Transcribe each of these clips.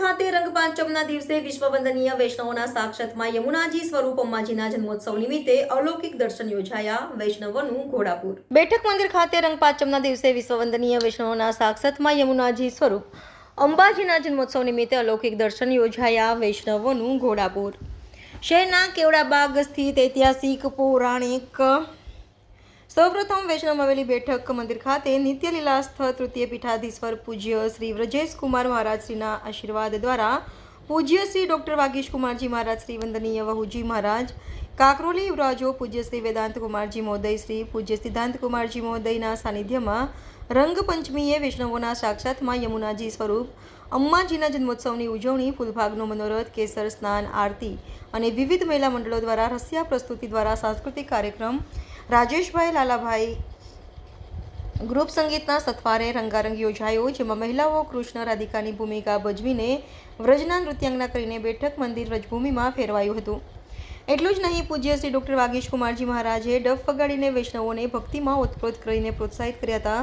ખાતે રંગપાંચમના દિવસે વિશ્વવંદનીય વૈષ્ણવોના સાક્ષાતમાં યમુનાજી સ્વરૂપ અંબાજીના જન્મોત્સવ નિમિત્તે અલૌકિક દર્શન યોજાયા વૈષ્ણવનું ઘોડાપુર. બેઠક મંદિર ખાતે રંગપાંચમના દિવસે વિશ્વવંદનીય વૈષ્ણવોના સાક્ષાતમાં યમુનાજી સ્વરૂપ અંબાજીના જન્મોત્સવ નિમિત્તે અલૌકિક દર્શન યોજાયા વૈષ્ણવોનું ઘોડાપુર. શહેરના કેવડાબાગ સ્થિત ઐતિહાસિક પૌરાણિક સૌપ્રથમ વૈષ્ણવ આવેલી બેઠક મંદિર ખાતે નિત્યલીલાસ્થ તૃતીય પીઠાધીશ્વર પૂજ્ય શ્રી વ્રજેશ કુમાર મહારાજ આશીર્વાદ દ્વારા પૂજ્ય શ્રી ડૉક્ટર વાગીશ કુમારજી મહારાજ શ્રી વંદનીય વહુજી મહારાજ, કાકરોલી યુવરાજો પૂજ્ય શ્રી વેદાંત કુમારજી મહોદય શ્રી, પૂજ્ય સિદ્ધાંત કુમારજી મહોદયના સાનિધ્યમાં રંગપંચમીએ વૈષ્ણવોના સાક્ષાતમાં યમુનાજી સ્વરૂપ અમ્માજીના જન્મોત્સવની ઉજવણી, ફૂલભાગનો મનોરથ, કેસર સ્નાન, આરતી અને વિવિધ મહિલા મંડળો દ્વારા રસિયા પ્રસ્તુતિ દ્વારા સાંસ્કૃતિક કાર્યક્રમ રાજેશભાઈ લાલાભાઈ ગ્રુપ સંગીતના સથવારે રંગારંગ યોજાયો, જેમાં મહિલાઓ કૃષ્ણ રાધિકાની ભૂમિકા ભજવીને વ્રજના નૃત્યાંગના કરીને બેઠક મંદિર વ્રજભૂમિમાં ફેરવાયું હતું. એટલું જ નહીં, પૂજ્ય શ્રી ડૉક્ટર વાગીશ કુમારજી મહારાજે ડફ વગાડીને વૈષ્ણવોને ભક્તિમાં ઓતપ્રોત કરીને પ્રોત્સાહિત કર્યા હતા.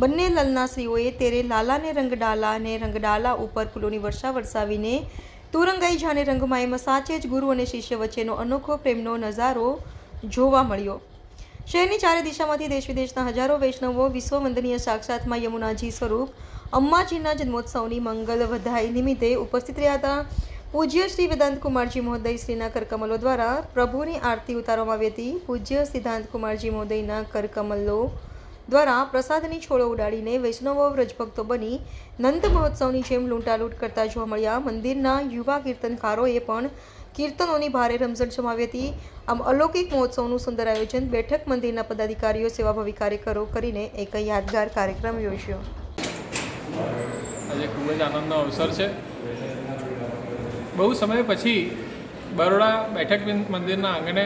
બંને લલના શ્રીઓએ તેરે લાલાને રંગડાલા અને રંગડાલા ઉપર ફૂલોની વર્ષા વરસાવીને તુરંગાઈ જાને રંગમાં એમાં સાચે જ ગુરુ અને શિષ્ય વચ્ચેનો અનોખો પ્રેમનો નજારો જોવા મળ્યો. શહેરની ચારે દિશામાંથી દેશ વિદેશના હજારો વૈષ્ણવો વિશ્વવંદનીય સાક્ષાતમાં યમુનાજી સ્વરૂપ અમ્માજીના જન્મોત્સવની મંગલ વધાઈ નિમિત્તે ઉપસ્થિત રહ્યા હતા. પૂજ્ય શ્રી વેદાંત કુમારજી મહોદય શ્રીના કરકમલો દ્વારા પ્રભુની આરતી ઉતારવામાં આવી હતી. પૂજ્ય સિદ્ધાંત કુમારજી મહોદયના કરકમલો દ્વારા પ્રસાદની છોડો ઉડાડીને વૈષ્ણવો વ્રજભક્તો બની નંદ મહોત્સવની જેમ લૂંટાલૂંટ કરતા જોવા મળ્યા. મંદિરના યુવા કીર્તનકારોએ પણ કીર્તનોની ભારે રમઝટ જમાવી હતી. આમ અલૌકિક મહોત્સવનું સુંદર આયોજન બેઠક મંદિરના પદાધિકારીઓ, સેવાભાવી કાર્યકરો કરીને એક યાદગાર કાર્યક્રમ યોજ્યો. આજે ખૂબ જ આનંદનો અવસર છે. બહુ સમય પછી બરોડા બેઠક મંદિરના આંગણે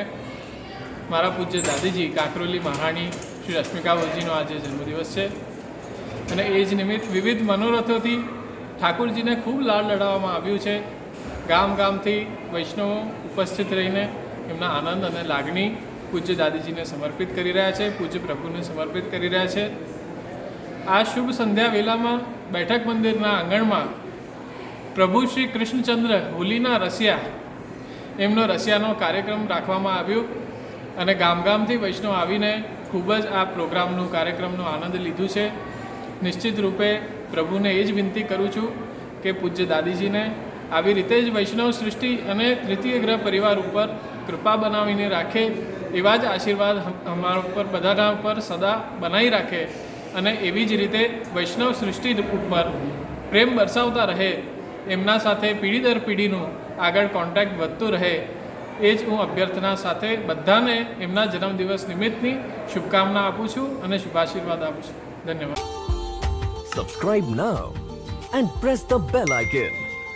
મારા પૂજ્ય દાદીજી કાકરોલી મહારાણી શ્રી રશ્મિકા વલજીનો આજે જન્મદિવસ છે. અને એ જ નિમિત્ત વિવિધ મનોરથોથી ઠાકોરજીને ખૂબ લાડ લડાવવામાં આવ્યું છે. ગામ ગામથી વૈષ્ણવો ઉપસ્થિત રહીને એમના આનંદ અને લાગણી પૂજ્ય દાદીજીને સમર્પિત કરી રહ્યા છે, પૂજ્ય પ્રભુને સમર્પિત કરી રહ્યા છે. આ શુભ સંધ્યા વેલામાં બેઠક મંદિરના આંગણમાં પ્રભુ શ્રી કૃષ્ણચંદ્ર હોલીના રસિયા, એમનો રસિયાનો કાર્યક્રમ રાખવામાં આવ્યો અને ગામ ગામથી વૈષ્ણવ આવીને ખૂબ જ આ પ્રોગ્રામનું, કાર્યક્રમનો આનંદ લીધું છે. નિશ્ચિત રૂપે પ્રભુને એ જ વિનંતી કરું છું કે પૂજ્ય દાદીજીને આવી રીતે જ વૈષ્ણવ સૃષ્ટિ અને તૃતીય ગ્રહ પરિવાર ઉપર કૃપા બનાવીને રાખે, એવા જ આશીર્વાદ અમારા ઉપર બધાના ઉપર સદા બનાવી રાખે અને એવી જ રીતે વૈષ્ણવ સૃષ્ટિ ઉપર પ્રેમ બરસાવતા રહે, એમના સાથે પેઢી દર પેઢીનું આગળ કોન્ટેક્ટ વધતું રહે. એ જ હું અભ્યર્થના સાથે બધાને એમના જન્મદિવસ નિમિત્તની શુભકામના આપું છું અને શુભાશીર્વાદ આપું છું. ધન્યવાદ. Subscribe now and press the bell icon.